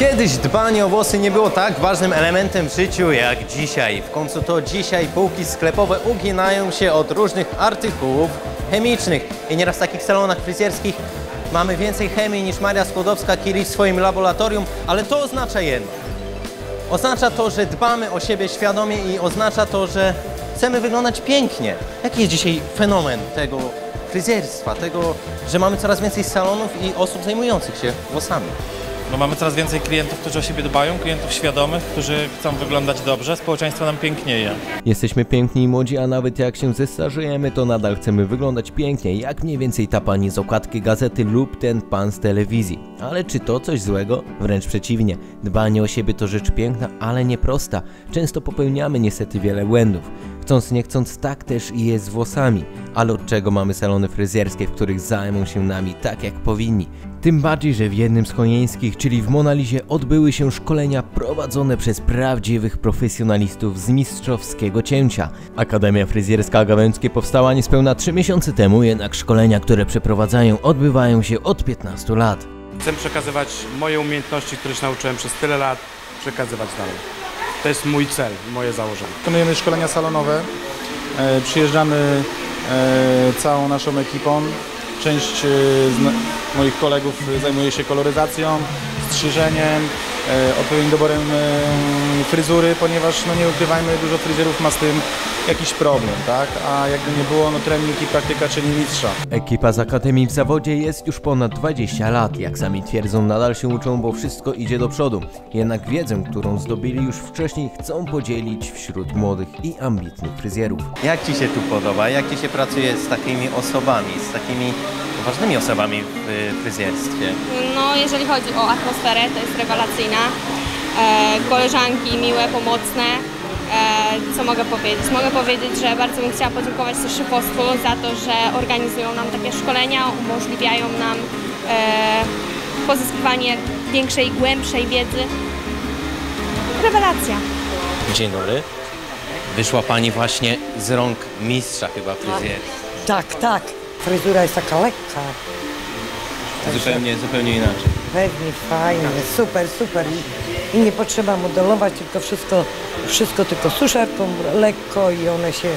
Kiedyś dbanie o włosy nie było tak ważnym elementem w życiu jak dzisiaj. W końcu to dzisiaj półki sklepowe uginają się od różnych artykułów chemicznych. I nieraz w takich salonach fryzjerskich mamy więcej chemii niż Maria Skłodowska-Curie w swoim laboratorium, ale to oznacza jedno. Oznacza to, że dbamy o siebie świadomie i oznacza to, że chcemy wyglądać pięknie. Jaki jest dzisiaj fenomen tego fryzjerstwa, tego, że mamy coraz więcej salonów i osób zajmujących się włosami? No mamy coraz więcej klientów, którzy o siebie dbają, klientów świadomych, którzy chcą wyglądać dobrze. Społeczeństwo nam pięknieje. Jesteśmy piękni i młodzi, a nawet jak się zestarzejemy, to nadal chcemy wyglądać pięknie, jak mniej więcej ta pani z okładki gazety lub ten pan z telewizji. Ale czy to coś złego? Wręcz przeciwnie. Dbanie o siebie to rzecz piękna, ale nieprosta. Często popełniamy niestety wiele błędów. Chcąc nie chcąc, tak też i jest z włosami. Ale od czego mamy salony fryzjerskie, w których zajmą się nami tak jak powinni? Tym bardziej, że w jednym z konieńskich, czyli w Monalizie, odbyły się szkolenia prowadzone przez prawdziwych profesjonalistów z mistrzowskiego cięcia. Akademia Fryzjerska Gawęckie powstała niespełna 3 miesiące temu, jednak szkolenia, które przeprowadzają, odbywają się od 15 lat. Chcę przekazywać moje umiejętności, które się nauczyłem przez tyle lat, przekazywać dalej. To jest mój cel, moje założenie. Wykonujemy szkolenia salonowe, e, przyjeżdżamy e, całą naszą ekipą. Część e, moich kolegów zajmuje się koloryzacją, strzyżeniem, odpowiednim doborem e, fryzury, ponieważ no nie ukrywajmy, dużo fryzjerów ma z tym jakiś problem, tak? A jakby nie było, no trening i praktyka czyni mistrza. Ekipa z Akademii w zawodzie jest już ponad 20 lat. Jak sami twierdzą, nadal się uczą, bo wszystko idzie do przodu. Jednak wiedzę, którą zdobyli już wcześniej, chcą podzielić wśród młodych i ambitnych fryzjerów. Jak Ci się tu podoba? Jak Ci się pracuje z takimi osobami, z takimi ważnymi osobami w fryzjerstwie? No, jeżeli chodzi o atmosferę, to jest rewelacyjna. E, koleżanki miłe, pomocne. E, co mogę powiedzieć? Mogę powiedzieć, że bardzo bym chciała podziękować też szefostwu za to, że organizują nam takie szkolenia, umożliwiają nam e, pozyskiwanie większej, głębszej wiedzy. Rewelacja. Dzień dobry. Wyszła Pani właśnie z rąk mistrza chyba fryzjerstwa. Tak, tak. Fryzura jest taka lekka. Zupełnie, zupełnie inaczej. Pewnie, fajnie, super, super. I, I nie potrzeba modelować, tylko wszystko, wszystko tylko suszarką lekko i one się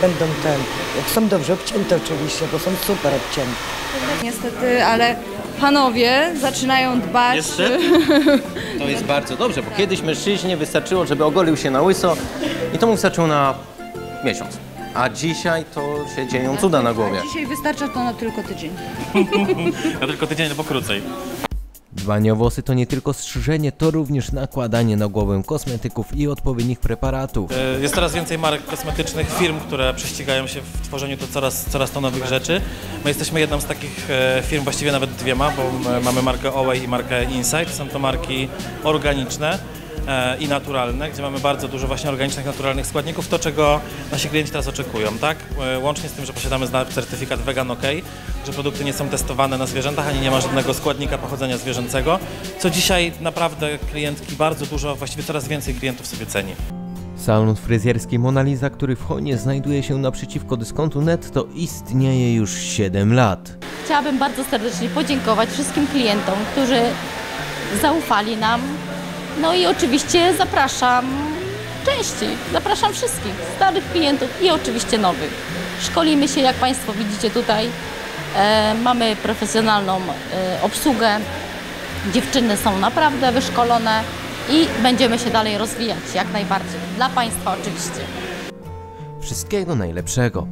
będą ten, jak są dobrze obcięte oczywiście, bo są super obcięte. Niestety, ale panowie zaczynają dbać. Jeszcze? To jest bardzo dobrze, bo kiedyś mężczyźnie wystarczyło, żeby ogolił się na łyso i to mu wystarczyło na miesiąc. A dzisiaj to się dzieją cuda na głowie. Dzisiaj wystarcza to na tylko tydzień. Ja tylko tydzień albo krócej. Dbanie o włosy to nie tylko strzyżenie, to również nakładanie na głowę kosmetyków i odpowiednich preparatów. E, Jest coraz więcej marek kosmetycznych, firm, które prześcigają się w tworzeniu tu coraz, coraz to nowych rzeczy. My jesteśmy jedną z takich e, firm, właściwie nawet dwiema, bo m- mamy markę Olay i markę Insight. Są to marki organiczne e, i naturalne, gdzie mamy bardzo dużo właśnie organicznych, naturalnych składników, to czego nasi klienci teraz oczekują, tak? E, Łącznie z tym, że posiadamy certyfikat Vegan OK, że produkty nie są testowane na zwierzętach, ani nie ma żadnego składnika pochodzenia zwierzęcego, co dzisiaj naprawdę klientki bardzo dużo, właściwie coraz więcej klientów sobie ceni. Salon fryzjerski Mona Lisa, który w Chonie znajduje się naprzeciwko dyskontu Netto, istnieje już 7 lat. Chciałabym bardzo serdecznie podziękować wszystkim klientom, którzy zaufali nam. No i oczywiście zapraszam częściej. Zapraszam wszystkich, starych klientów i oczywiście nowych. Szkolimy się, jak Państwo widzicie tutaj. E, mamy profesjonalną e, obsługę. Dziewczyny są naprawdę wyszkolone i będziemy się dalej rozwijać jak najbardziej. Dla Państwa oczywiście. Wszystkiego najlepszego.